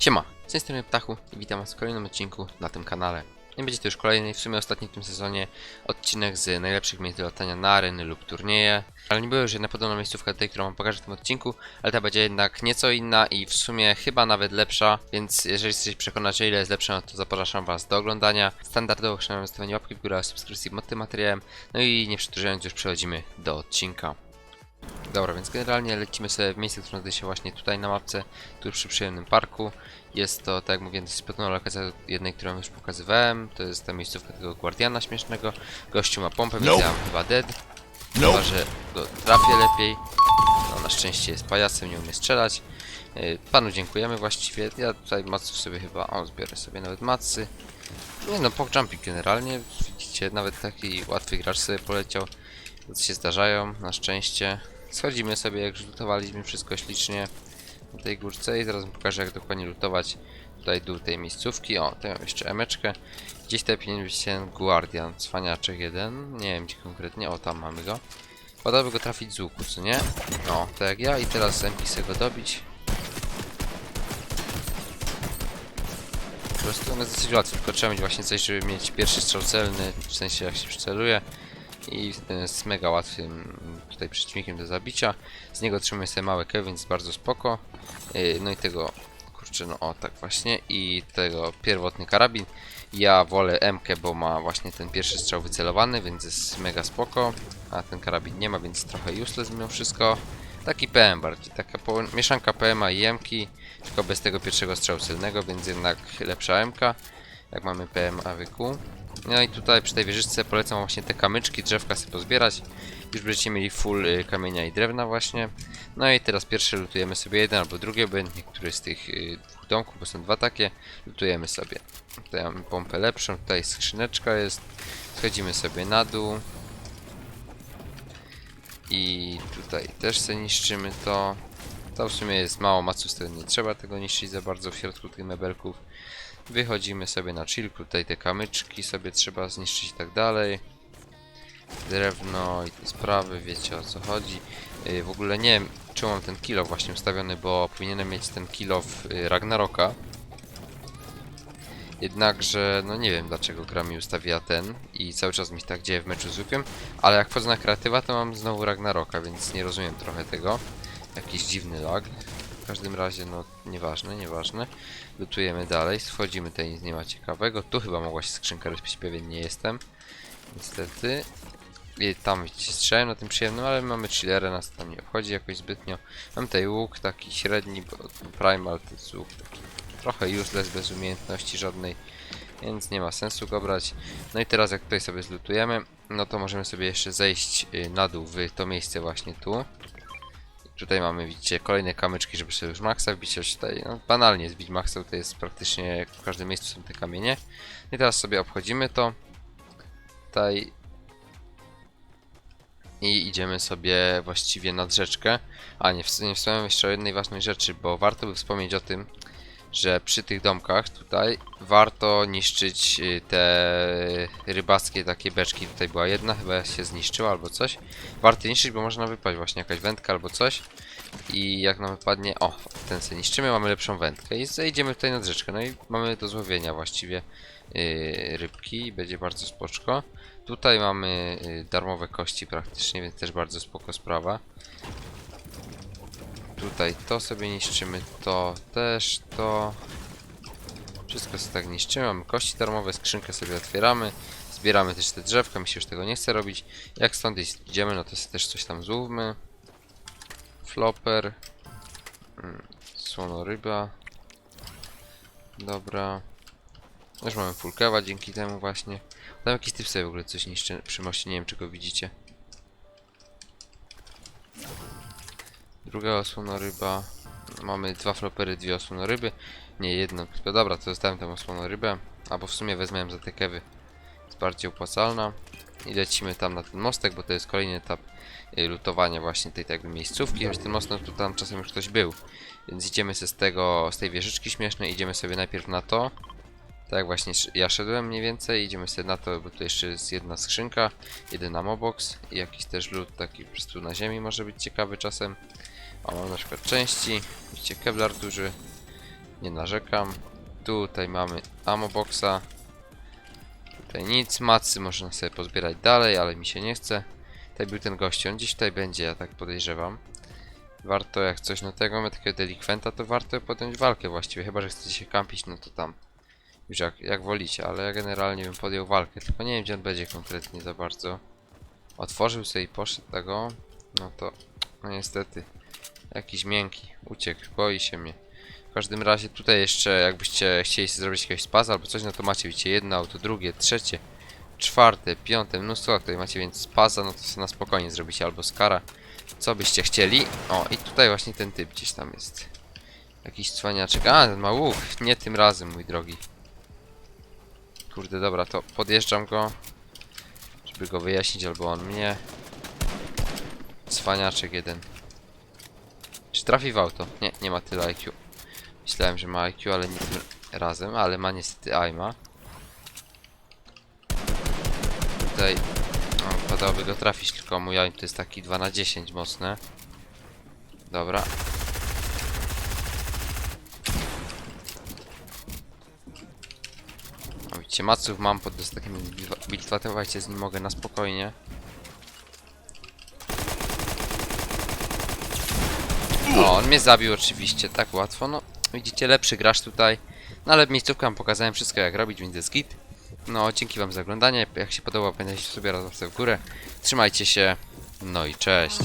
Siema, z tej strony Ptachu i witam was w kolejnym odcinku na tym kanale. Nie będzie to już kolejny, w sumie ostatni w tym sezonie odcinek z najlepszych miejsc do latania na areny lub turnieje. Ale nie była już jedna podobna miejscówka do tej, którą wam pokażę w tym odcinku, ale ta będzie jednak nieco inna i w sumie chyba nawet lepsza, więc jeżeli chcecie przekonać, że ile jest lepsza, no to zapraszam was do oglądania. Standardowo chciałem zostawienie łapki w górę, subskrypcji pod tym materiałem, no i nie przedłużając już przechodzimy do odcinka. Dobra, więc generalnie lecimy sobie w miejsce, które znajduje się właśnie tutaj na mapce, tu przy przyjemnym parku. Jest to, tak jak mówiłem, dosyć podobna lokacja do jednej, którą już pokazywałem. To jest ta miejscówka tego Guardiana śmiesznego. Gościu ma pompę, więc ja mam chyba dead. Chyba, że go trafię lepiej. No, na szczęście jest pajacem, nie umie strzelać. Yy, Panu dziękujemy właściwie. Ja tutaj maców sobie chyba... O, zbiorę sobie nawet macy. Nie no, pok jumping generalnie. Widzicie, nawet taki łatwy gracz sobie poleciał. To się zdarzają, na szczęście. Schodzimy sobie, jak już lutowaliśmy wszystko ślicznie na tej górce i zaraz pokażę, jak dokładnie lutować tutaj dół tej miejscówki. O, tutaj mam jeszcze emeczkę. Gdzieś tutaj powinien być ten Guardian, cwaniaczek jeden. Nie wiem gdzie konkretnie, o tam mamy go. Podoba go trafić z łuku, co nie? No, tak jak ja i teraz chcę go dobić. Po prostu on jest dosyć łatwy, tylko trzeba mieć właśnie coś, żeby mieć pierwszy strzał celny, w sensie jak się przyceluje. I jest mega łatwym tutaj przeciwnikiem do zabicia. Z niego otrzymuje sobie małe kewy, więc bardzo spoko. Yy, No i tego, kurczę, no o tak właśnie. I tego pierwotny karabin. Ja wolę MK, bo ma właśnie ten pierwszy strzał wycelowany, więc jest mega spoko. A ten karabin nie ma, więc trochę useless mimo wszystko. Taki PM bardziej, taka mieszanka PM-a i MK, tylko bez tego pierwszego strzału celnego, więc jednak lepsza MK, jak mamy PM AWQ. No i tutaj przy tej wieżyczce polecam właśnie te kamyczki, drzewka sobie pozbierać. Już będziecie mieli full y, kamienia i drewna właśnie. No i teraz pierwsze lutujemy sobie jeden albo drugie, obojętnie który z tych y, dwóch domków, bo są dwa takie. Lutujemy sobie. Tutaj mamy pompę lepszą, tutaj skrzyneczka jest. Schodzimy sobie na dół. I tutaj też sobie niszczymy to. To w sumie jest mało maców, nie trzeba tego niszczyć za bardzo w środku tych mebelków. Wychodzimy sobie na chillku, tutaj te kamyczki sobie trzeba zniszczyć i tak dalej. Drewno i te sprawy, wiecie o co chodzi. Yy, w ogóle nie wiem, czemu mam ten kilo właśnie ustawiony, bo powinienem mieć ten kilo w yy, Ragnaroka. Jednakże, no nie wiem dlaczego gra mi ustawiła ten i cały czas mi tak dzieje w meczu z łukiem, ale jak wchodzę na kreatywa to mam znowu Ragnaroka, więc nie rozumiem trochę tego. Jakiś dziwny lag. W każdym razie, no nieważne, nieważne. Lutujemy dalej, schodzimy tutaj nic nie ma ciekawego. Tu chyba mogła się skrzynka rozpić, pewien nie jestem. Niestety. I tam strzałem na tym przyjemnym, ale mamy chillerę, nas tam nie obchodzi jakoś zbytnio. Mam tutaj łuk taki średni, bo primal to jest łuk taki trochę useless, bez umiejętności żadnej, więc nie ma sensu go brać. No i teraz jak tutaj sobie zlutujemy, no to możemy sobie jeszcze zejść y, na dół w to miejsce właśnie tu. Tutaj mamy, widzicie, kolejne kamyczki, żeby sobie już maksa wbić, choć tutaj no, banalnie zbić maksa, to jest praktycznie jak w każdym miejscu są te kamienie. I teraz sobie obchodzimy to. Tutaj. I idziemy sobie właściwie nad rzeczkę. A, nie, nie wspomniałem jeszcze o jednej ważnej rzeczy, bo warto by wspomnieć o tym, że przy tych domkach tutaj warto niszczyć y, te rybackie takie beczki. Tutaj była jedna, chyba się zniszczyła albo coś. Warto niszczyć, bo można wypaść właśnie jakaś wędka albo coś. I jak nam wypadnie, o, ten sobie niszczymy, mamy lepszą wędkę i zejdziemy tutaj nad rzeczkę. No i mamy do złowienia właściwie yy, rybki będzie bardzo spoczko. Tutaj mamy yy, darmowe kości praktycznie, więc też bardzo spoko sprawa. Tutaj to sobie niszczymy, to też, to... Wszystko sobie tak niszczymy, mamy kości darmowe, skrzynkę sobie otwieramy. Zbieramy też te drzewka, mi się już tego nie chce robić. Jak stąd idziemy, no to sobie też coś tam złówmy. Flopper. Mm, Słonoryba. Dobra. Już mamy full dzięki temu właśnie. Tam jakiś typ sobie w ogóle coś niszczy przy moście, nie wiem czy go widzicie. Druga osłonoryba. Mamy dwa flopery, dwie osłonoryby. Nie, jedno. No dobra, to zostawiam tę osłonorybę. Albo w sumie wezmę za te kewy. Jest bardziej opłacalna. I lecimy tam na ten mostek, bo to jest kolejny etap y, lutowania właśnie tej tak miejscówki. Choć ten most, no tu tam czasem już ktoś był. Więc idziemy sobie z tego, z tej wieżyczki śmiesznej, idziemy sobie najpierw na to. Tak właśnie ja szedłem mniej więcej, idziemy sobie na to, bo tu jeszcze jest jedna skrzynka, jeden amobox i jakiś też lód taki po prostu na ziemi może być ciekawy czasem. O, mam na przykład części, widzicie Kevlar duży, Nie narzekam. Tutaj mamy ammo boxa. Tutaj nic, macy można sobie pozbierać dalej, ale mi się nie chce. Tutaj był ten gościu, on gdzieś tutaj będzie, ja tak podejrzewam. Warto jak coś na tego, mamy takiego delikwenta, to warto podjąć walkę właściwie, chyba że chcecie się kampić, no to tam. Już jak, jak wolicie, ale ja generalnie bym podjął walkę, tylko nie wiem gdzie on będzie konkretnie za bardzo. Otworzył sobie i poszedł tego, no to no niestety. Jakiś miękki, uciekł, boi się mnie. W każdym razie tutaj jeszcze jakbyście chcieli zrobić jakiegoś spaza albo coś, no to macie widzicie jedno auto, drugie, trzecie, czwarte, piąte, mnóstwo, tutaj macie więc spaza, no to sobie na spokojnie zrobicie albo skara. Co byście chcieli? O, i tutaj właśnie ten typ gdzieś tam jest. Jakiś cwaniaczek. A, ten ma łuk. Nie tym razem, mój drogi. Kurde, dobra, to podjeżdżam go. Żeby go wyjaśnić, albo on mnie. Cwaniaczek jeden. Czy trafi w auto? Nie, nie ma tyle IQ. Myślałem, że ma IQ, ale nie tym razem, ale ma niestety aima. Tutaj no, wypadałoby go trafić, tylko mój aim to jest taki 2 na 10 mocne. Dobra. Widzicie, maców mam pod dostakiem biltwatowajcie z nim mogę na spokojnie. On mnie zabił oczywiście, tak łatwo, no widzicie, lepszy gracz tutaj. No ale miejscówkę wam pokazałem wszystko jak robić, więc jest git. No, dzięki wam za oglądanie, jak się podoba pamiętajcie sobie raz w górę. Trzymajcie się, no i cześć.